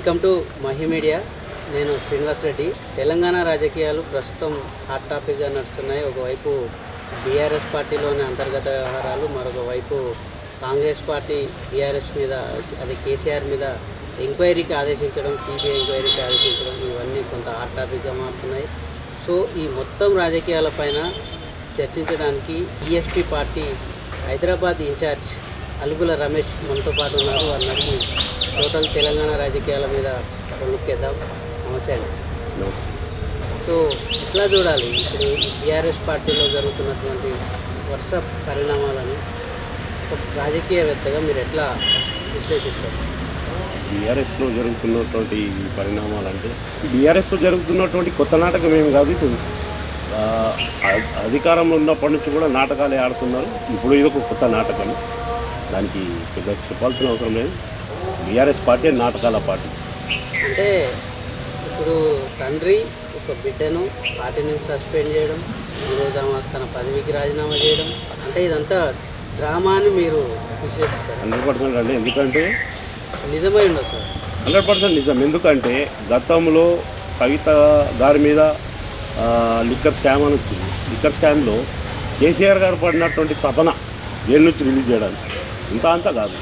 Welcome to Mahi media. నేను శ్రీనివాస్ రెడ్డి. తెలంగాణ రాజకీయాలు ప్రస్తుతం హాట్ టాపిక్గా నడుస్తున్నాయి. ఒకవైపు బీఆర్ఎస్ పార్టీలోని అంతర్గత వ్యవహారాలు మరొక వైపు కాంగ్రెస్ పార్టీ బీఆర్ఎస్ మీద అది కేసీఆర్ మీద ఎంక్వైరీకి ఆదేశించడం సిబిఐ ఎంక్వైరీకి ఆదేశించడం ఇవన్నీ కొంత హాట్ టాపిక్గా మారుతున్నాయి. సో ఈ మొత్తం రాజకీయాలపైన చర్చించడానికి BSP party Hyderabad in-charge Alugula Ramesh మనతో పాటు ఉన్నారు. వారిని టోటల్ తెలంగాణ రాజకీయాల మీద ఒక లుక్ వేద్దాం నమస్తే. అండి సో ఎట్లా చూడాలి? ఇప్పుడు టీఆర్ఎస్ పార్టీలో జరుగుతున్నటువంటి వరుస పరిణామాలను ఒక రాజకీయవేత్తగా మీరు ఎట్లా విశ్లేషిస్తారు? బీఆర్ఎస్లో జరుగుతున్నటువంటి ఈ పరిణామాలు అంటే బీఆర్ఎస్లో జరుగుతున్నటువంటి కొత్త నాటకం ఏం కాదు అ- అధికారంలో ఉన్నప్పటి నుంచి కూడా నాటకాలే ఆడుతున్నారు. ఇప్పుడు ఇది ఒక కొత్త నాటకం. దానికి పెద్ద చెప్పాల్సిన అవసరం లేదు. బీఆర్ఎస్ పార్టీ నాటకాల పార్టీ. అంటే ఇప్పుడు తండ్రి ఒక బిడ్డను పార్టీ నుంచి సస్పెండ్ చేయడం ఈరోజు ఆమె తన పదవికి రాజీనామా చేయడం అంటే ఇదంతా డ్రామా అని మీరు విశ్లేషిస్తారు. హండ్రెడ్ పర్సెంట్ అంటే ఎందుకంటే నిజమై ఉండొచ్చు సార్. హండ్రెడ్ పర్సెంట్ నిజం. ఎందుకంటే గతంలో కవిత గారి మీద లిక్కర్ స్కామ్ అని వచ్చింది. లిక్కర్ స్కామ్లో కేసీఆర్ గారు పడినటువంటి తపన జైలు నుంచి రిలీజ్ చేయడానికి. ఇంత అంతా కాదు.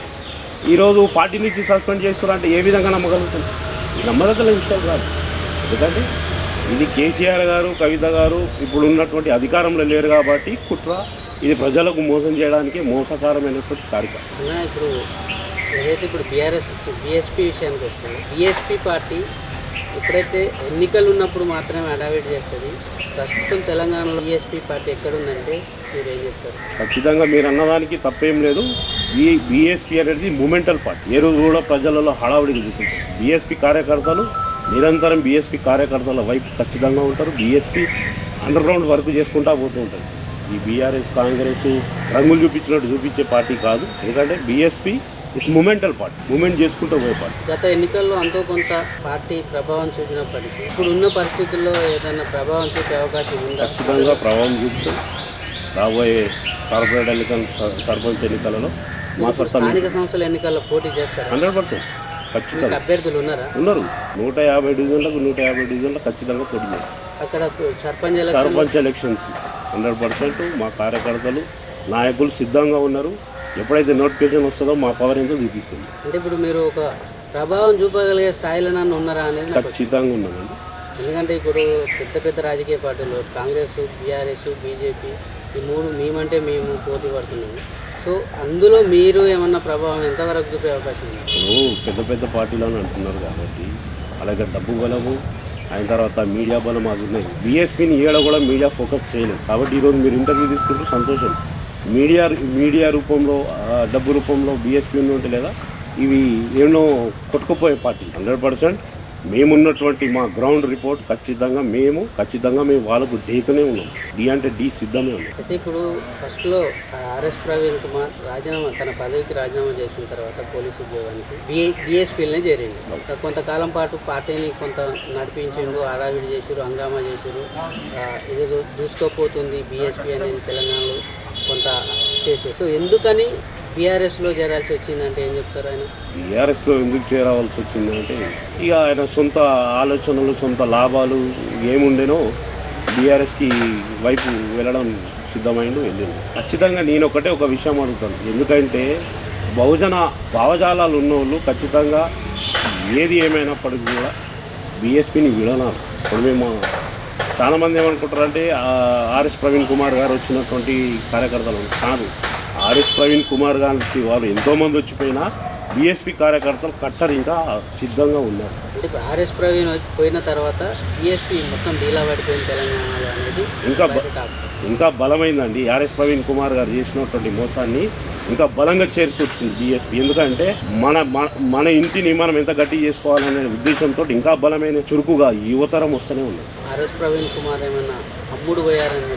ఈరోజు పార్టీ నుంచి సస్పెండ్ చేస్తున్నారంటే ఏ విధంగా నమ్మగలుగుతుంది నమ్మదగ్గల విషయం కాదు. ఎందుకంటే ఇది కేసీఆర్ గారు కవిత గారు ఇప్పుడు ఉన్నటువంటి అధికారంలో లేరు కాబట్టి కుట్ర ఇది ప్రజలకు మోసం చేయడానికి మోసకరమైనటువంటి కార్యక్రమం. ఇప్పుడు ఏదైతే ఇప్పుడు బీఆర్ఎస్ బీఎస్పీ విషయానికి వస్తుంది బీఎస్పీ పార్టీ ఎప్పుడైతే ఎన్నికలు ఉన్నప్పుడు మాత్రమే అడావిట్ చేస్తుంది ప్రస్తుతం తెలంగాణలో బీఎస్పీ పార్టీ ఎక్కడుందంటే మీరు ఏం చెప్తారు? ఖచ్చితంగా మీరు అన్నదానికి తప్పేం లేదు. బీ బీఎస్పీ అనేది మూమెంటల్ పార్టీ ఏ రోజు కూడా ప్రజలలో హడావుడిగా చూసుకుంటారు. బీఎస్పీ కార్యకర్తలు నిరంతరం బీఎస్పీ కార్యకర్తల వైపు ఖచ్చితంగా ఉంటారు. బీఎస్పీ అండర్ గ్రౌండ్ వర్క్ చేసుకుంటా పోతూ ఉంటారు. ఈ బీఆర్ఎస్ కాంగ్రెస్ రంగులు చూపించినట్టు చూపించే పార్టీ కాదు. ఎందుకంటే BSP it's momental party movement చేసుకుంటూ పోయే పార్టీ. గత ఎన్నికల్లో అంతో కొంత పార్టీ ప్రభావం చూపినప్పటికీ ఇప్పుడు ఉన్న పరిస్థితుల్లో ఏదైనా ప్రభావం చూపే అవకాశం ఉందా? ఖచ్చితంగా ప్రభావం చూపుతూ. రాబోయే కార్పొరేట్ ఎన్నికల సర్పంచ్ ఎన్నికలలో స్థానిక సంస్థల ఎన్నికల్లో పోటీ చేస్తారా? హండ్రెడ్ పర్సెంట్ ఖచ్చితంగా. అభ్యర్థులు ఉన్నారా ఉన్నారు. నూట యాభై డివిజన్లకు నూట యాభై డివిజన్లకు ఖచ్చితంగా పోటీ చేస్తారు. అక్కడ sarpanch sarpanch elections. Hundred percent మా కార్యకర్తలు నాయకులు సిద్ధంగా ఉన్నారు. ఎప్పుడైతే నోటిఫికేషన్ వస్తుందో మా పవర్ ఎంతో చూపిస్తుంది. అంటే ఇప్పుడు మీరు ఒక ప్రభావం చూపగలిగే స్థాయిలో నన్ను ఉన్నారా అనేది ఖచ్చితంగా ఉన్నామండి ఎందుకంటే ఇప్పుడు పెద్ద పెద్ద రాజకీయ పార్టీలు కాంగ్రెస్ బీఆర్ఎస్ బీజేపీ ఈ మూడు మేమంటే మేము పోటీ పడుతున్నాము. సో అందులో మీరు ఏమన్నా ప్రభావం ఎంతవరకు చూపే అవకాశం ఉంది? ఇప్పుడు పెద్ద పెద్ద పార్టీలను అంటున్నారు కాబట్టి అలాగే డబ్బు బలము అయిన తర్వాత మీడియా బలం అది ఉన్నాయి. బీఎస్పీని ఈడ కూడా మీడియా ఫోకస్ చేయలేదు. కాబట్టి ఈరోజు మీరు ఇంటర్వ్యూ తీసుకుంటే సంతోషం. మీడియా మీడియా రూపంలో డబ్బు రూపంలో బీఎస్పీ ఉంటే లేదా? ఇవి ఎన్నో కొట్టుకుపోయే పార్టీ. హండ్రెడ్ పర్సెంట్ మేమున్నటువంటి మా గ్రౌండ్ రిపోర్ట్ ఖచ్చితంగా మేము ఖచ్చితంగా మేము వాళ్ళకు డేతనే ఉన్నాం. డి అంటే డి సిద్ధమే ఉన్నాం. అయితే ఇప్పుడు ఫస్ట్లో ఆర్ఎస్ ప్రవీణ్ కుమార్ రాజీనామా తన పదవికి రాజీనామా చేసిన తర్వాత పోలీసు ఉద్యోగానికి బీఎస్పీలనే చేరిండు. ఇంకా కొంతకాలం పాటు పార్టీని కొంత నడిపించిండు హడావిడి చేసారు హంగామా చేసారు ఇది దూసుకోపోతుంది బీఎస్పీ అనేది తెలంగాణలో కొంత చేసారు సో ఎందుకని బీఆర్ఎస్లో చేరాల్సి వచ్చిందంటే ఏం చెప్తారు ఆయన? టీఆర్ఎస్లో ఎందుకు చేరవలసి వచ్చిందంటే ఇక ఆయన సొంత ఆలోచనలు సొంత లాభాలు ఏముండేనో బీఆర్ఎస్కి వైపు వెళ్ళడం సిద్ధమైండు వెళ్ళింది ఖచ్చితంగా నేను ఒకటే ఒక విషయం అడుగుతాను. ఎందుకంటే బహుజన భావజాలాలు ఉన్నోళ్ళు ఖచ్చితంగా ఏది ఏమైనప్పటికీ కూడా బీఎస్పీని విడనాలి ఇప్పుడు మేము చాలామంది ఏమనుకుంటారంటే ఆర్ఎస్ ప్రవీణ్ కుమార్ గారు వచ్చినటువంటి కార్యకర్తలు కాదు. ఆర్ఎస్ ప్రవీణ్ కుమార్ గారికి వాళ్ళు ఎంతోమంది వచ్చిపోయినా బీఎస్పీ కార్యకర్తలు కట్టరు ఇంకా సిద్ధంగా ఉన్నారు. ఇప్పుడు ఆర్ఎస్ ప్రవీణ్ పోయిన తర్వాత బీఎస్పీ మొత్తం డీలా పడిపోయిన తెలంగాణలో అనేది ఇంకా. ఇంకా బలమైందండి. ఆర్ఎస్ ప్రవీణ్ కుమార్ గారు చేసినటువంటి మోసాన్ని ఇంకా బలంగా చేరుకొచ్చింది బీఎస్పీ. ఎందుకంటే మన మన- మన ఇంటిని మనం ఎంత గట్టి చేసుకోవాలనే ఉద్దేశంతో ఇంకా బలమైన చురుకుగా యువతరం వస్తూనే ఉన్నది ఆర్ఎస్ ప్రవీణ్ కుమార్ ఏమన్నా అమ్ముడు పోయారని.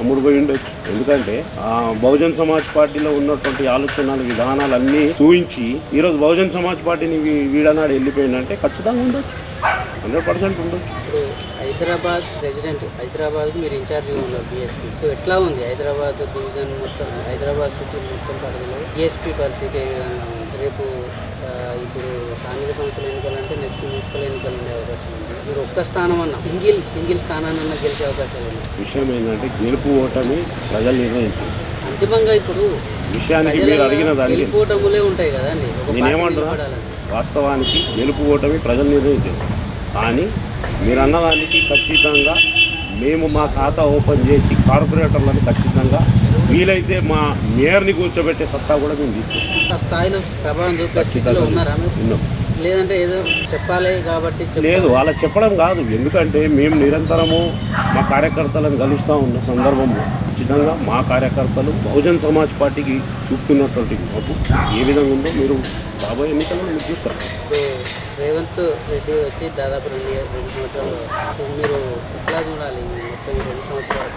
అమ్ముడు పోయి ఉండొచ్చు. ఎందుకంటే ఆ బహుజన్ సమాజ్ పార్టీలో ఉన్నటువంటి ఆలోచనలు విధానాలు అన్నీ చూపించి ఈరోజు బహుజన్ సమాజ్ పార్టీని వీడనాడు వెళ్ళిపోయిందంటే ఖచ్చితంగా ఉండొచ్చు. హండ్రెడ్ పర్సెంట్ ఉండొచ్చు. ఇప్పుడు హైదరాబాద్ ప్రెసిడెంట్ హైదరాబాద్ మీరు ఇన్ఛార్జ్గా ఉన్నారు బీఎస్పీ సో ఎట్లా ఉంది? హైదరాబాద్ డివిజన్ మొత్తం హైదరాబాద్ సిటీ మొత్తం పరిధిలో బీఎస్పీ పరిస్థితి ఏ విధంగా ఉంది? రేపు ఇప్పుడు స్థానిక సంస్థల ఎన్నికలు అంటే నెక్స్ట్ మున్సిపల్ ఎన్నికలు ఉండే అవకాశం ఉంది. మీరు ఒక్క స్థానం అన్న సింగిల్ సింగిల్ స్థానాన్ని గెలిచే అవకాశాలు ఉన్నాయి విషయం ఏంటంటే గెలుపు ఓటమి ప్రజలు నిర్ణయించారు. అంతిమంగా ఇప్పుడు విషయానికి మీరు అడిగిన దానికి గెలిపోవటములే ఉంటాయి కదండి. నేనేమంటున్నా. వాస్తవానికి గెలుపు ఓటమి ప్రజలు నిర్ణయించారు. కానీ మీరు అన్నదానికి ఖచ్చితంగా మేము మా ఖాతా ఓపెన్ చేసి కార్పొరేటర్లను ఖచ్చితంగా వీలైతే మా మేయర్ని కూర్చోబెట్టే సత్తా కూడా మేము తీసుకుంటాం. ఆ స్థాయిలో ప్రభావం లేదంటే ఏదో చెప్పాలి కాబట్టి లేదు వాళ్ళ చెప్పడం కాదు. ఎందుకంటే మేము నిరంతరము మా కార్యకర్తలను కలుస్తూ ఉన్న సందర్భంలో ఖచ్చితంగా మా కార్యకర్తలు బహుజన్ సమాజ్ పార్టీకి చూపుతున్నటువంటి ఏ విధంగా ఉందో మీరు రాబోయే ఎన్నికల్లో మీరు చూస్తారు. రేవంత్ రెడ్డి వచ్చి దాదాపు రెండు రెండు సంవత్సరాలు మీరు ఎట్లా చూడాలి? మొత్తం రెండు సంవత్సరాల?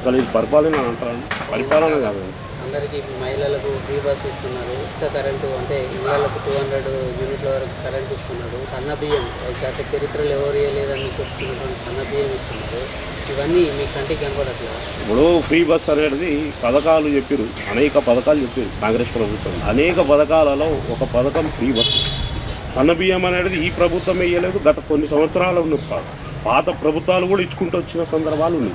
అసలు ఇది పరిపాలన అంటారు పరిపాలన కాదండి అందరికీ మహిళలకు ఫ్రీ బస్ ఇస్తున్నారు. ఉచిత కరెంటు అంటే ఇళ్ళకు టూ హండ్రెడ్ యూనిట్ల వరకు కరెంట్ ఇస్తున్నాడు సన్న బియ్యం గత చరిత్రలో ఎవరు వేయలేదని చెప్తున్నటువంటి సన్న బియ్యం ఇస్తున్నారు. ఇవన్నీ మీ కంటికి కనపడట్లేదు ఇప్పుడు ఫ్రీ బస్ అనేది పథకాలు చెప్పారు అనేక పథకాలు చెప్పారు కాంగ్రెస్ ప్రభుత్వం. అనేక పథకాలలో ఒక పథకం ఫ్రీ బస్. సన్న బియ్యం అనేది ఈ ప్రభుత్వం వేయలేదు. గత కొన్ని సంవత్సరాలు ఉన్న పాత ప్రభుత్వాలు కూడా ఇచ్చుకుంటూ వచ్చిన సందర్భాలు ఉన్నాయి.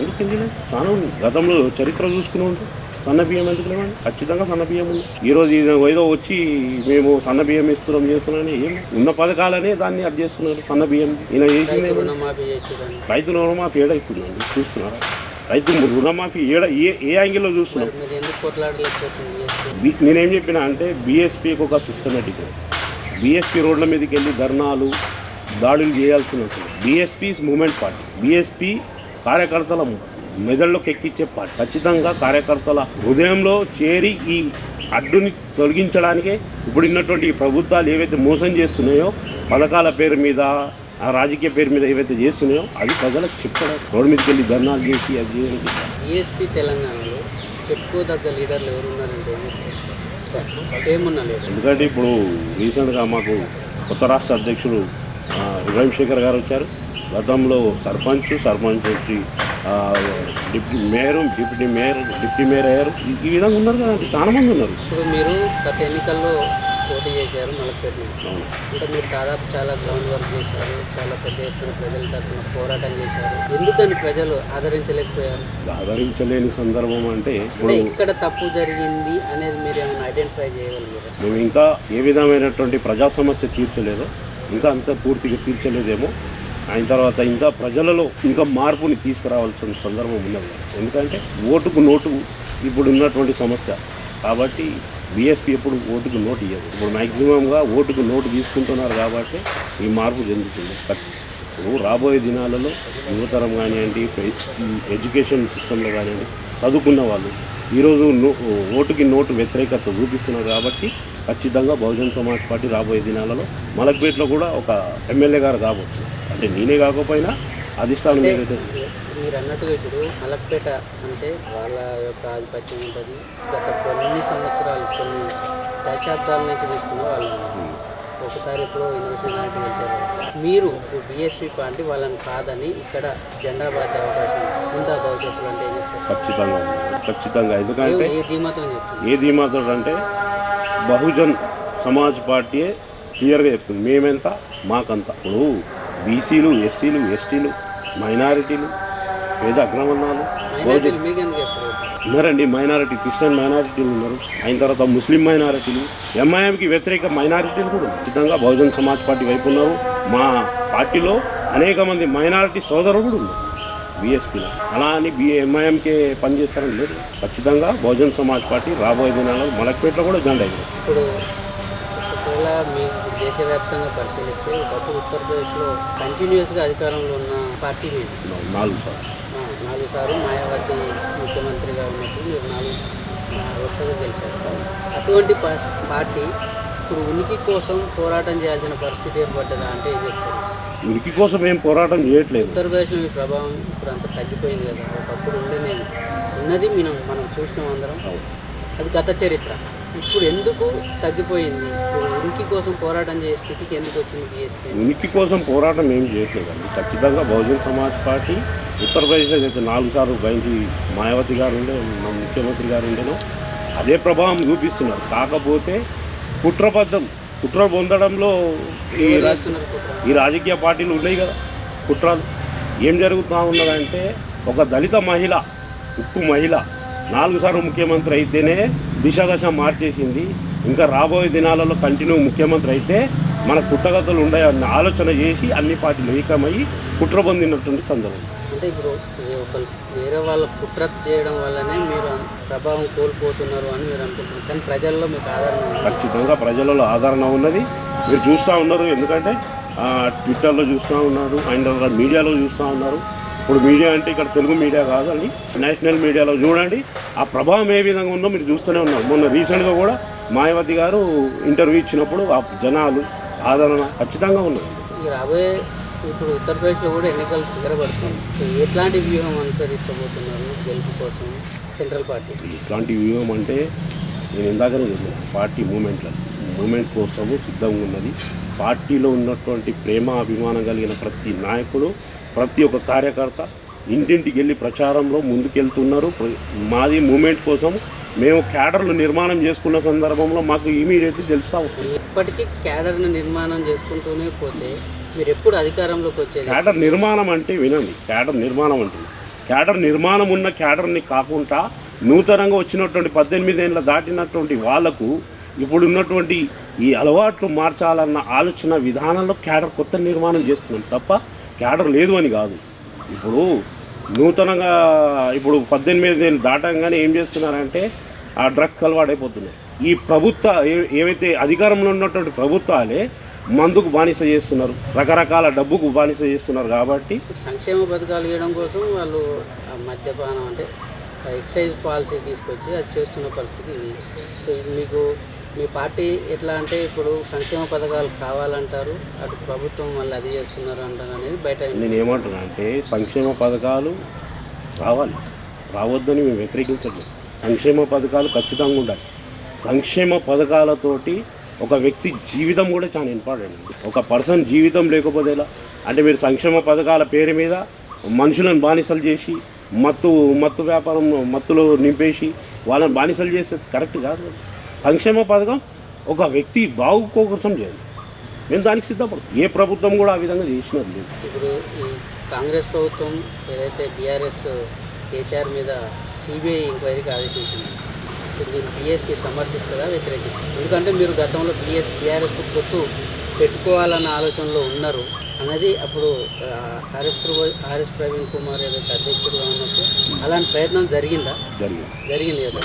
ఎందుకు చాలా ఉంది గతంలో చరిత్ర చూసుకుని ఉంటే సన్న బియ్యం ఎందుకు లేవండి? ఖచ్చితంగా సన్న బియ్యం ఉంది. ఈరోజు ఏదో వచ్చి మేము సన్న బియ్యం ఇస్తున్నాం చేస్తున్నామని ఏం ఉన్న పథకాలనే దాన్ని అది చేస్తున్నారు. సన్న బియ్యం ఈయన చేసింది ఏమన్నా? రుణమాఫీ ఏడవుతుందండి చూస్తున్నారా? రైతు రుణమాఫీ ఏడ ఏ ఏ యాంగిల్లో చూస్తున్నాం? నేనేం చెప్పినా అంటే బీఎస్పీకి ఒక సిస్టమేటిక్ బీఎస్పీ రోడ్ల మీదకి వెళ్ళి ధర్నాలు దాడులు చేయాల్సిన అవసరం బీఎస్పీ మూమెంట్ పార్టీ బీఎస్పీ కార్యకర్తల మెదడులోకి ఎక్కించే పార్టీ. ఖచ్చితంగా కార్యకర్తల హృదయంలో చేరి ఈ అడ్డుని తొలగించడానికే ఇప్పుడు ఉన్నటువంటి ప్రభుత్వాలు ఏవైతే మోసం చేస్తున్నాయో పథకాల పేరు మీద ఆ రాజకీయ పేరు మీద ఏవైతే చేస్తున్నాయో అది ప్రజలకు చెప్పడం. రోడ్డు మీదకి వెళ్ళి ధర్నాలు చేసి అది చేయడానికి తెలంగాణలో చెప్పుకోదగ్గ లీడర్లు ఎవరున్నారంటే ఎందుకంటే ఇప్పుడు రీసెంట్గా మాకు కొత్త రాష్ట్ర అధ్యక్షుడు ఇబ్రాహిం శేఖర్ గారు వచ్చారు. గతంలో సర్పంచ్ సర్పంచ్ వచ్చి deputy mayor deputy mayor deputy mayor అయ్యారు. ఈ- ఈ విధంగా ఉన్నారు కదండి చాలా మంది ఉన్నారు. ఇప్పుడు మీరు గత ఎన్నికల్లో పోటీ చేశారు మలక్పేట నుంచి. అంటే మీరు దాదాపు చాలా గ్రౌండ్ వర్క్ చేశారు చాలా పెద్ద ఎత్తున ప్రజల తరఫున పోరాటం చేశారు. ఎందుకని ప్రజలు ఆదరించలేకపోయారు? ఆదరించలేని సందర్భం అంటే ఇప్పుడు ఇక్కడ తప్పు జరిగింది అనేది మీరు ఏమైనా ఐడెంటిఫై చేయగలిగారు? మేము ఇంకా ఏ విధమైనటువంటి ప్రజా సమస్య తీర్చలేదో ఇంకా అంత పూర్తిగా తీర్చలేదేమో ఆయన తర్వాత ఇంకా ప్రజలలో ఇంకా మార్పుని తీసుకురావాల్సిన సందర్భం ఉన్నది. ఎందుకంటే ఓటుకు నోటు ఇప్పుడు ఉన్నటువంటి సమస్య. కాబట్టి బీఎస్పీ ఎప్పుడు ఓటుకు నోటు ఇవ్వదు ఇప్పుడు మ్యాక్సిమంగా ఓటుకు నోటు తీసుకుంటున్నారు కాబట్టి ఈ మార్పు చెందుతుంది. ఇప్పుడు రాబోయే దినాలలో యువతరం కానివ్వండి ఎడ్యుకేషన్ సిస్టంలో కానివ్వండి చదువుకున్న వాళ్ళు ఈరోజు నో- ఓటుకి నోటు వ్యతిరేకత చూపిస్తున్నారు కాబట్టి ఖచ్చితంగా బహుజన్ సమాజ్ పార్టీ రాబోయే దినాలలో మలక్పేటలో కూడా ఒక ఎమ్మెల్యే గారు కాబోతుంది అంటే నేనే కాకపోయినా అధిష్టానం ఏదైతే మీరు అన్నట్టుగా ఇప్పుడు మలక్పేట అంటే వాళ్ళ యొక్క ఆధిపత్యం ఉంటుంది. గత కొన్ని సంవత్సరాలు కొన్ని దశాబ్దాల నుంచి తీసుకున్న వాళ్ళు ఒకసారి ఎప్పుడో ఇంద్రసేన నాయుడు గెలిచారు. మీరు ఇప్పుడు బీఎస్పీ పార్టీ వాళ్ళని కాదని ఇక్కడ జెండా బాధ్య అవకాశం ఉందా. భవిష్యత్తులో అంటే ఖచ్చితంగా. ఖచ్చితంగా. ఎందుకంటే ఏ- ధీమాతో చెప్తుంది ఏ ధీమాతోడు అంటే బహుజన్ సమాజ్ పార్టీయే క్లియర్గా చెప్తుంది. మేమెంత మాకంత. ఇప్పుడు బీసీలు ఎస్సీలు ఎస్టీలు మైనారిటీలు మీకు ఎందుకు చేస్తారు? ఉన్నారండి మైనారిటీ క్రిస్టియన్ మైనారిటీలు ఉన్నారు. అయిన తర్వాత ముస్లిం మైనారిటీలు. ఎంఐఎంకి వ్యతిరేక మైనారిటీలు కూడా ఖచ్చితంగా బహుజన్ సమాజ్ పార్టీ వైపు ఉన్నారు. మా పార్టీలో అనేక మంది మైనారిటీ సోదరులు కూడా ఉన్నారు. బీఎస్పీలో. అలా అని బి ఎంఐఎంకే పనిచేస్తారని లేదు. ఖచ్చితంగా బహుజన్ సమాజ్ పార్టీ రాబోయే దినాల్లో మలక్పేటలో కూడా జెండా. ఇప్పుడు ఒకవేళ దేశవ్యాప్తంగా పరిశీలిస్తే ఒకప్పుడు ఉత్తరప్రదేశ్లో కంటిన్యూస్గా అధికారంలో ఉన్న పార్టీ నాలుగు సార్లు. సార్లు మాయావతి ముఖ్యమంత్రిగా ఉన్నప్పుడు మీరు నాలుగు వరుసగా గెలిచారు. అటువంటి పార్టీ ఇప్పుడు ఉనికి కోసం పోరాటం చేయాల్సిన పరిస్థితి ఏర్పడ్డదా అంటే ఏం చెప్తారు? ఉనికి కోసం ఏం పోరాటం చేయట్లేదు. ఉత్తరప్రదేశ్లో మీ ప్రభావం ఇప్పుడు అంత తగ్గిపోయింది కదా. ఒకప్పుడు ఉండేనేమి ఉన్నది మనం మనం చూసినాం అందరం. అది గత చరిత్ర. ఇప్పుడు ఎందుకు తగ్గిపోయింది? ఉనికి కోసం పోరాటం చేసే స్థితికి ఎందుకు వచ్చింది ఉనికి కోసం పోరాటం ఏం చేయట్లేదండి. ఖచ్చితంగా బహుజన్ సమాజ్ పార్టీ ఉత్తరప్రదేశ్లో అయితే నాలుగు సార్లు గైంచి మాయావతి గారు ఉండే మన ముఖ్యమంత్రి గారు ఉండేనో. అదే ప్రభావం చూపిస్తున్నారు. కాకపోతే కుట్రబద్ధం కుట్ర పొందడంలో ఈ? ఈ రాజకీయ పార్టీలు ఉన్నాయి కదా కుట్రలు. ఏం జరుగుతూ ఉన్నదంటే ఒక దళిత మహిళ ఉక్కు మహిళ నాలుగు సార్లు ముఖ్యమంత్రి అయితేనే దిశ దశ మార్చేసింది. ఇంకా రాబోయే దినాలలో కంటిన్యూ ముఖ్యమంత్రి అయితే మన కుట్రగతులు ఉన్నాయన్న ఆలోచన చేసి అన్ని పార్టీలు ఏకమయ్యి కుట్ర పొందినటువంటి సందర్భం. అంటే ఇప్పుడు వేరే వాళ్ళ కుట్ర చేయడం వల్లనే మీరు ప్రభావం కోల్పోతున్నారు అని మీరు అనుకుంటున్నారు. కానీ ప్రజల్లో మీకు ఆదరణ ఖచ్చితంగా ప్రజలలో ఆదరణ ఉన్నది. మీరు చూస్తూ ఉన్నారు ఎందుకంటే ట్విట్టర్లో చూస్తూ ఉన్నారు అండ్ మీడియాలో చూస్తూ ఉన్నారు. ఇప్పుడు మీడియా అంటే ఇక్కడ తెలుగు మీడియా కాదండి. నేషనల్ మీడియాలో చూడండి. ఆ ప్రభావం ఏ విధంగా ఉందో మీరు చూస్తూనే ఉన్నారు. మొన్న రీసెంట్గా కూడా మాయావతి గారు ఇంటర్వ్యూ ఇచ్చినప్పుడు ఆ జనాలు ఆదరణ ఖచ్చితంగా ఉన్నది. ఈ రాబోయే ఇప్పుడు ఉత్తరప్రదేశ్లో కూడా ఎన్నికలు సో ఎట్లాంటి వ్యూహం అనుసరించబోతున్నారు గెలుపు కోసం సెంట్రల్ పార్టీ? ఇట్లాంటి వ్యూహం అంటే నేను ఇందాకనే చెప్పాను పార్టీ మూమెంట్లో మూమెంట్ కోసము సిద్ధంగా ఉన్నది. పార్టీలో ఉన్నటువంటి ప్రేమ అభిమానం కలిగిన ప్రతి నాయకుడు ప్రతి ఒక్క కార్యకర్త ఇంటింటికి వెళ్ళి ప్రచారంలో ముందుకెళ్తున్నారు. మాది మూమెంట్ కోసం మేము క్యాడర్లు నిర్మాణం చేసుకున్న సందర్భంలో మాకు ఇమీడియట్లీ తెలుస్తా ఉంటుంది ఇప్పటికీ క్యాడర్ని నిర్మాణం చేసుకుంటూనే పోతే మీరు ఎప్పుడు అధికారంలోకి వచ్చేది? క్యాడర్ నిర్మాణం అంటే వినండి క్యాడర్ నిర్మాణం అంటుంది క్యాడర్ నిర్మాణం ఉన్న క్యాడర్ని కాకుండా నూతనంగా వచ్చినటువంటి పద్దెనిమిది ఏళ్ళ దాటినటువంటి వాళ్ళకు ఇప్పుడు ఉన్నటువంటి ఈ అలవాట్లు మార్చాలన్న ఆలోచన విధానంలో క్యాడర్ కొత్త నిర్మాణం చేస్తున్నాం తప్ప క్యాడర్ లేదు అని కాదు. ఇప్పుడు నూతనంగా ఇప్పుడు పద్దెనిమిది ఏళ్ళు దాటంగానే ఏం చేస్తున్నారంటే ఆ డ్రగ్స్ అలవాడైపోతున్నాయి ఈ ప్రభుత్వ ఏవైతే అధికారంలో ఉన్నటువంటి ప్రభుత్వాలే మందుకు బానిస చేస్తున్నారు. రకరకాల డబ్బుకు బానిస చేస్తున్నారు కాబట్టి సంక్షేమ పథకాలు ఇవ్వడం కోసం వాళ్ళు మద్యపానం అంటే ఎక్సైజ్ పాలసీ తీసుకొచ్చి అది చేస్తున్న పరిస్థితి మీకు మీ పార్టీ ఎట్లా అంటే ఇప్పుడు సంక్షేమ పథకాలు కావాలంటారు అటు ప్రభుత్వం మళ్ళీ అది చేస్తున్నారు అంటారు అనేది బయట నేను ఏమంటున్నా అంటే సంక్షేమ పథకాలు రావాలి. రావద్దని మేము వ్యతిరేకించట్లేదు. సంక్షేమ పథకాలు ఖచ్చితంగా ఉండాలి. సంక్షేమ పథకాలతోటి ఒక వ్యక్తి జీవితం కూడా చాలా ఇంపార్టెంట్. ఒక పర్సన్ జీవితం లేకపోతే ఎలా? అంటే మీరు సంక్షేమ పథకాల పేరు మీద మనుషులను బానిసలు చేసి మత్తు మత్తు వ్యాపారం మత్తులో నింపేసి వాళ్ళని బానిసలు చేస్తే కరెక్ట్ కాదు. సంక్షేమ పథకం ఒక వ్యక్తి బాగు కోసం చేయాలి. మేము దానికి సిద్ధపడతాం. ఏ ప్రభుత్వం కూడా ఆ విధంగా చేసినది లేదు. ఇప్పుడు ఈ కాంగ్రెస్ ప్రభుత్వం ఏదైతే బీఆర్ఎస్ కేసీఆర్ మీద సిబిఐ ఎంక్వైరీకి ఆదేశించింది దీన్ని బీఎస్పీ సమర్థిస్తుందా వ్యతిరేకిస్తుందా? ఎందుకంటే మీరు గతంలో బీఎస్ బీఆర్ఎస్కు పొత్తు పెట్టుకోవాలన్న ఆలోచనలో ఉన్నారు. అనేది అప్పుడు ప్రభు ఆర్ఎస్ ప్రవీణ్ కుమార్ ఏదైతే అధ్యక్షుడిగా ఉన్నప్పుడు అలాంటి ప్రయత్నం జరిగిందా? జరిగింది. జరిగింది కదా.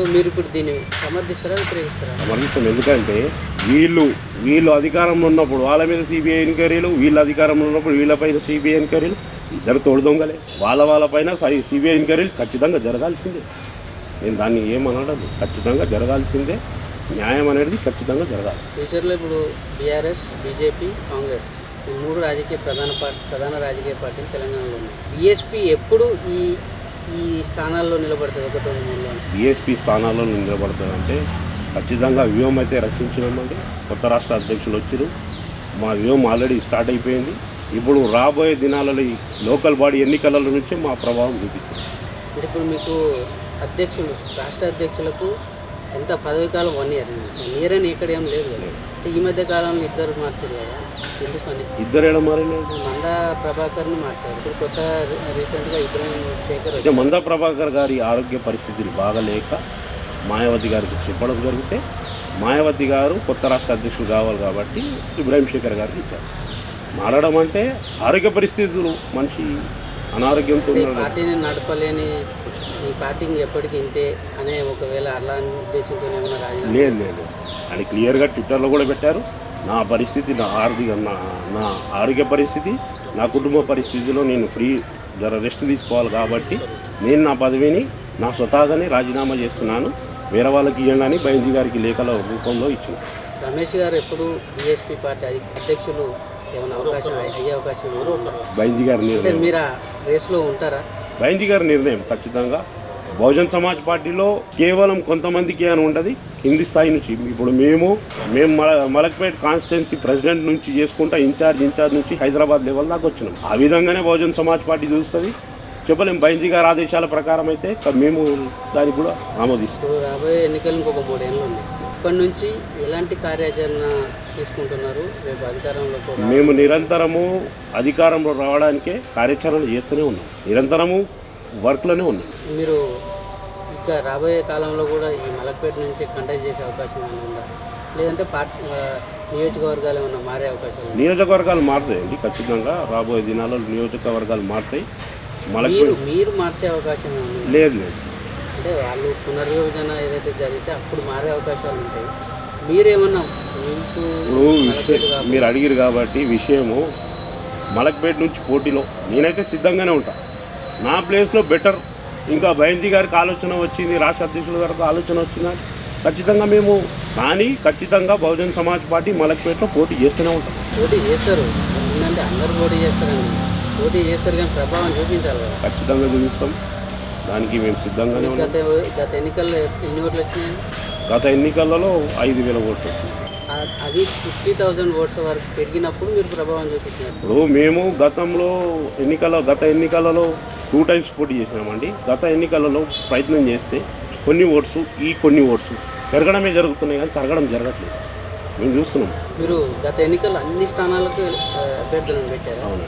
సో మీరు ఇప్పుడు దీన్ని సమర్థిస్తారా వ్యతిరేకిస్తారా సమర్థిస్తాం. ఎందుకంటే వీళ్ళు వీళ్ళు అధికారంలో ఉన్నప్పుడు వాళ్ళ మీద సిబిఐ ఎంక్వైరీలు వీళ్ళ అధికారంలో ఉన్నప్పుడు వీళ్ళపైన సిబిఐ ఎంక్వైరీలు ఇద్దరు తోడు దొంగలే. వాళ్ళ వాళ్ళపైన సిబిఐ ఎంక్వైరీలు ఖచ్చితంగా జరగాల్సిందే. నేను దాన్ని ఏమనడం? ఖచ్చితంగా జరగాల్సిందే. న్యాయం అనేది ఖచ్చితంగా జరగాలి. ఫ్యూచర్లో ఇప్పుడు బీఆర్ఎస్ బీజేపీ కాంగ్రెస్ ఈ మూడు రాజకీయ ప్రధాన పార్టీ ప్రధాన రాజకీయ పార్టీలు తెలంగాణలో ఉన్నాయి. బీఎస్పీ ఎప్పుడు ఈ ఈ స్థానాల్లో నిలబడుతుంది బీఎస్పీ స్థానాల్లో నిలబడుతుందంటే ఖచ్చితంగా వ్యూహం అయితే రక్షించినామండి కొత్త రాష్ట్ర అధ్యక్షులు వచ్చారు మా వ్యూహం ఆల్రెడీ స్టార్ట్ అయిపోయింది. ఇప్పుడు రాబోయే దినాలలో ఈ లోకల్ బాడీ ఎన్నికల నుంచి మా ప్రభావం చూపిస్తుంది. అంటే ఇప్పుడు మీకు అధ్యక్షులు రాష్ట్ర అధ్యక్షులకు ఎంత పదవి కాలం వన్ ఇయర్ వన్ ఇయర్ అని ఇక్కడ ఏం లేదు కదా. అంటే ఈ మధ్య కాలంలో ఇద్దరు మార్చారు కదా. ఎందుకని? ఇద్దరు ఏడ మారిన మందా ప్రభాకర్ని మార్చారు. ఇప్పుడు కొత్త రీసెంట్గా ఇబ్రాహిం శేఖర్ అయితే మందా ప్రభాకర్ గారి ఆరోగ్య పరిస్థితులు బాగలేక మాయావతి గారికి చెప్పడం జరిగితే మాయావతి గారు కొత్త రాష్ట్ర అధ్యక్షులు కావాలి కాబట్టి ఇబ్రాహిం శేఖర్ గారికి ఇచ్చారు. మారడం అంటే ఆరోగ్య పరిస్థితులు మనిషి అనారోగ్యంతో పార్టీని నడపలేని ఈ పార్టీని ఎప్పటికీ ఇంతే అనే ఒకవేళ అలా ఉద్దేశంతో లేదు లేదు అని క్లియర్గా ట్విట్టర్లో కూడా పెట్టారు. నా పరిస్థితి నా ఆర్థిక నా నా ఆరోగ్య పరిస్థితి నా కుటుంబ పరిస్థితిలో నేను ఫ్రీ జర రెస్ట్ తీసుకోవాలి కాబట్టి నేను నా పదవిని నా స్వతహాగానే రాజీనామా చేస్తున్నాను. వేరే వాళ్ళకి ఇవ్వండి బైంజీ గారికి లేఖల రూపంలో ఇచ్చిన. రమేష్ గారు ఎప్పుడు బీఎస్పీ పార్టీ అధి- అధ్యక్షులు ఏమైనా అవకాశం అయ్యే- అవకాశం? బైంజీ గారి మీరు రేస్లో ఉంటారా? బైంజీ గారి నిర్ణయం ఖచ్చితంగా. బహుజన్ సమాజ్ పార్టీలో కేవలం కొంతమందికి అని ఉంటుంది. కింది స్థాయి నుంచి ఇప్పుడు మేము మేము మల మలక్పేట్ కాన్స్టిట్యున్సీ ప్రెసిడెంట్ నుంచి చేసుకుంటా ఇన్ఛార్జ్ ఇన్ఛార్జ్ నుంచి హైదరాబాద్ లెవెల్ దాకా వచ్చినాం. ఆ విధంగానే బహుజన్ సమాజ్ పార్టీ చూస్తుంది. చెప్పలేం బైంజీ గారి ఆదేశాల ప్రకారం అయితే మేము దానికి కూడా ఆమోదిస్తాం. రాబోయే ఎన్నికలు ఇంకొక మూడేళ్ళు ఉన్నాయి ఇప్పటి నుంచి ఎలాంటి కార్యాచరణ తీసుకుంటున్నారు? రేపు అధికారంలో కూడా మేము నిరంతరము అధికారంలో రావడానికే కార్యాచరణ చేస్తూనే ఉన్నాం. నిరంతరము వర్క్లోనే ఉన్నాం. మీరు ఇంకా రాబోయే కాలంలో కూడా ఈ మలక్పేట నుంచి కండక్ట్ చేసే అవకాశం ఏమైనా ఉందా? లేదంటే పార్ట్ నియోజకవర్గాలు ఏమైనా మారే అవకాశాలు? నియోజకవర్గాలు మారుతాయండి ఖచ్చితంగా. రాబోయే దినాల్లో నియోజకవర్గాలు మారుతాయి. మనకు మీరు మీరు మార్చే అవకాశం? లేదు లేదు. అంటే వాళ్ళు పునర్విభజన ఏదైతే జరిగితే అప్పుడు మారే అవకాశాలు ఉంటాయి. మీరేమన్నా మీకు మీరు అడిగిరు కాబట్టి విషయము మలక్పేట నుంచి పోటీలో నేనైతే సిద్ధంగానే ఉంటా. నా ప్లేస్లో బెటర్. ఇంకా బయంతి గారికి ఆలోచన వచ్చింది రాష్ట్ర అధ్యక్షుల గారికి ఆలోచన వచ్చిందా? ఖచ్చితంగా మేము కానీ ఖచ్చితంగా బహుజన్ సమాజ్ పార్టీ మలక్పేటలో పోటీ చేస్తూనే ఉంటాం. పోటీ చేస్తారు. అందరు పోటీ చేస్తారండి పోటీ చేస్తారు కానీ ప్రభావం చూపించాలి కదా. ఖచ్చితంగా చూపిస్తాం. దానికి మేము సిద్ధంగానే ఉన్నాం. గత ఎన్నికల్లో ఎన్ని ఓట్లు వచ్చినాయి? గత ఎన్నికలలో ఐదు వేల ఓట్లు వచ్చింది ఆ- అది ఫిఫ్టీ థౌజండ్ ఓట్స్ వరకు పెరిగినప్పుడు మీరు ప్రభావం చూపించినారు ఇప్పుడు మేము గతంలో ఎన్నికల గత ఎన్నికలలో టూ టైమ్స్ పోటీ చేసినామండి. గత ఎన్నికలలో ప్రయత్నం చేస్తే కొన్ని ఓట్స్ ఈ కొన్ని ఓట్స్ పెరగడమే జరుగుతున్నాయి కానీ తరగడం జరగట్లేదు. మేము చూస్తున్నాం. మీరు గత ఎన్నికల్లో అన్ని స్థానాలకు అభ్యర్థులను పెట్టారు? అవును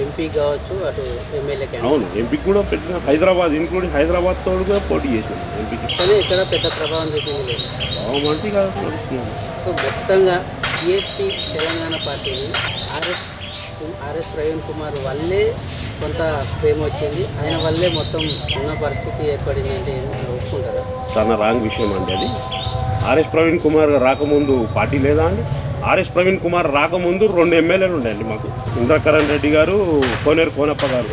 ఎంపీ కావచ్చు అటు ఎమ్మెల్యే అవును ఎంపీకి కూడా పెట్టిన హైదరాబాద్ ఇంక్లూడింగ్ హైదరాబాద్ తోడు కూడా పోటీ చేసినాం ఎంపీకి కానీ ఇక్కడ పెద్ద ప్రభావం చూపింది లేదు బాగుమంటే కాదు నడుస్తున్నాం సో మొత్తంగా టీఎస్పీ తెలంగాణ పార్టీని ఆర్ఎస్ ఆర్ఎస్ ప్రవీణ్ కుమార్ వల్లే కొంత ప్రేమ వచ్చింది. ఆయన వల్లే మొత్తం ఉన్న పరిస్థితి ఏర్పడింది అంటే ఒప్పుకుంటారా? చాలా రాంగ్ విషయం అండి అది. ఆర్ఎస్ ప్రవీణ్ కుమార్ రాకముందు పార్టీ లేదా అండి? ఆర్ఎస్ ప్రవీణ్ కుమార్ రాకముందు రెండు ఎమ్మెల్యేలు ఉండండి మాకు ఇంద్రకరణ్ రెడ్డి గారు కోనేరు కోనప్ప గారు.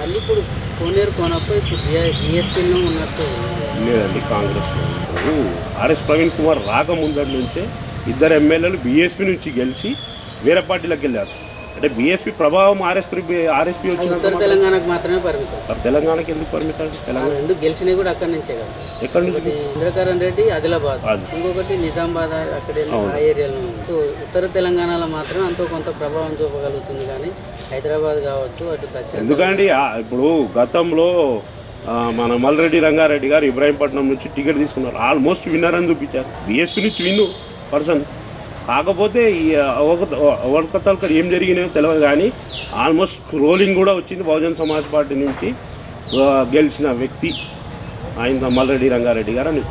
మళ్ళీ ఇప్పుడు కోనేరు కోనప్ప ఇప్పుడు ఉన్నట్టు. లేదండి కాంగ్రెస్ ఆర్ఎస్ ప్రవీణ్ కుమార్ రాకముందటి నుంచే ఇద్దరు ఎమ్మెల్యేలు బీఎస్పీ నుంచి గెలిచి వేరే పార్టీలకు వెళ్ళారు అంటే బీఎస్పీ ప్రభావం ఆర్ఎస్ ఆర్ఎస్పీ వచ్చిన ఉత్తర తెలంగాణకు మాత్రమే పరిమితం. తెలంగాణకి ఎందుకు పరిమితం? తెలంగాణ రెండు గెలిచినవి కూడా అక్కడి నుంచే కదా. ఎక్కడి నుంచి? ఇంద్రకరణ్ రెడ్డి ఆదిలాబాద్. ఇంకొకటి నిజామాబాద్ అక్కడ ఆ ఏరియాలో. సో ఉత్తర తెలంగాణలో మాత్రం అంతో కొంత ప్రభావం చూపగలుగుతుంది కానీ హైదరాబాద్ కావచ్చు అటు దక్షిణ ఎందుకంటే ఇప్పుడు గతంలో మన మల్రెడ్డి రంగారెడ్డి గారు ఇబ్రాహీంపట్నం నుంచి టికెట్ తీసుకున్నారు. ఆల్మోస్ట్ విన్నర్ అని చూపించారు. బీఎస్పీ నుంచి విన్ను పర్సన్. కాకపోతే ఈ అవకతవకలు ఏం జరిగినాయో తెలియదు కానీ ఆల్మోస్ట్ రోలింగ్ కూడా వచ్చింది బహుజన్ సమాజ్ పార్టీ నుంచి గెలిచిన వ్యక్తి ఆయన మల్రెడ్డి రంగారెడ్డి గారు అని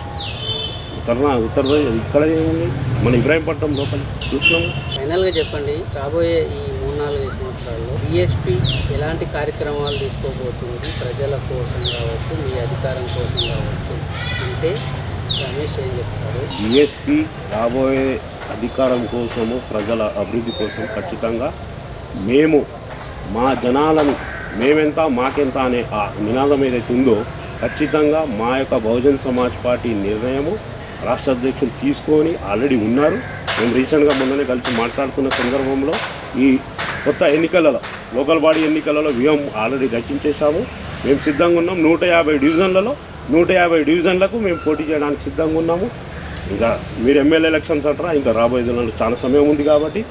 ఉత్తర ఉత్తరప్రదేశ్ ఇక్కడ ఏముంది? మన ఇబ్రాహీంపట్నం లోపల చూస్తున్నాము. ఫైనల్గా చెప్పండి రాబోయే ఈ మూడు నాలుగు సంవత్సరాల్లో బిఎస్పి ఎలాంటి కార్యక్రమాలు తీసుకోబోతుంది? ప్రజల కోసం కావచ్చు మీ అధికారం కోసం కావచ్చు అంటే జిఎస్పి రాబోయే అధికారం కోసము ప్రజల అభివృద్ధి కోసం ఖచ్చితంగా మేము మా జనాలను మేమెంత మాకెంత అనే ఆ నినాదం ఏదైతే ఉందో ఖచ్చితంగా మా యొక్క బహుజన్ సమాజ్ పార్టీ నిర్ణయము రాష్ట్ర అధ్యక్షులు తీసుకొని ఆల్రెడీ ఉన్నారు. మేము రీసెంట్గా మొన్ననే కలిసి మాట్లాడుతున్న సందర్భంలో ఈ కొత్త ఎన్నికలలో లోకల్ బాడీ ఎన్నికలలో వ్యూహం ఆల్రెడీ రచించేశాము మేము సిద్ధంగా ఉన్నాం. నూట యాభై డివిజన్లలో నూట యాభై డివిజన్లకు మేము పోటీ చేయడానికి సిద్ధంగా ఉన్నాము. ఇంకా మీరు ఎమ్మెల్యే ఎలక్షన్స్ అంటారా? ఇంకా రాబోయే దినాల్లో చాలా సమయం ఉంది కాబట్టి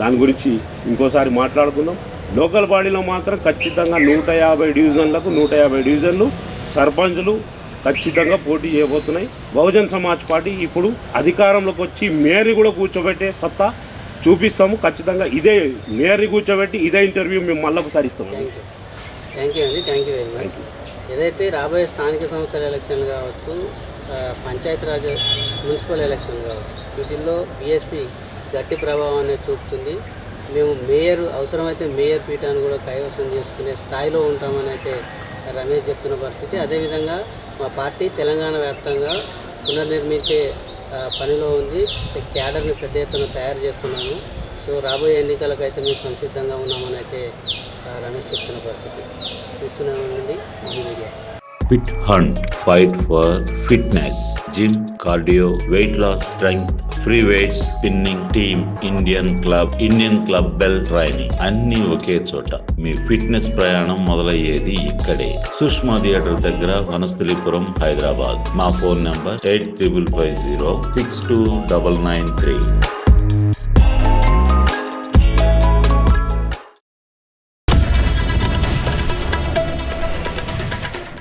దాని గురించి ఇంకోసారి మాట్లాడుకుందాం. లోకల్ బాడీలో మాత్రం ఖచ్చితంగా నూట యాభై డివిజన్లకు నూట యాభై డివిజన్లు సర్పంచ్లు ఖచ్చితంగా పోటీ చేయబోతున్నాయి. బహుజన్ సమాజ్ పార్టీ ఇప్పుడు అధికారంలోకి వచ్చి మేయర్ని కూడా కూర్చోబెట్టే సత్తా చూపిస్తాము. ఖచ్చితంగా ఇదే మేయర్ని కూర్చోబెట్టి ఇదే ఇంటర్వ్యూ మేము మళ్ళీ ఒకసారి ఇస్తాము థ్యాంక్ యూ థ్యాంక్ యూ అండి థ్యాంక్ యూ వెరీ మచ్ ఏదైతే రాబోయే స్థానిక సంస్థల ఎలక్షన్లు కావచ్చు పంచాయతీరాజ్ మున్సిపల్ ఎలక్షన్ కావచ్చు వీటిల్లో బీఎస్పీ గట్టి ప్రభావం అనేది చూపుతుంది. మేము మేయర్ అవసరమైతే మేయర్ పీఠాన్ని కూడా కైవసం చేసుకునే స్థాయిలో ఉంటామని అయితే రమేష్ చెప్తున్న పరిస్థితి. అదేవిధంగా మా పార్టీ తెలంగాణ వ్యాప్తంగా పునర్నిర్మించే పనిలో ఉంది. క్యాడర్ని పెద్ద ఎత్తున తయారు చేస్తున్నాము. సో రాబోయే ఎన్నికలకు అయితే మేము సంసిద్ధంగా ఉన్నామని అయితే కాదని చెప్తున్న పరిస్థితి చూస్తున్నా media fit hunt fight for fitness gym cardio weight loss strength free weight spinning team Indian club Indian club bell training అన్నీ ఒకే చోట మీ ఫిట్నెస్ ప్రయాణం మొదలయ్యేది ఇక్కడే సుష్మా థియేటర్ దగ్గర వనస్థలిపురం హైదరాబాద్ మా phone number eight triple five zero six two double nine three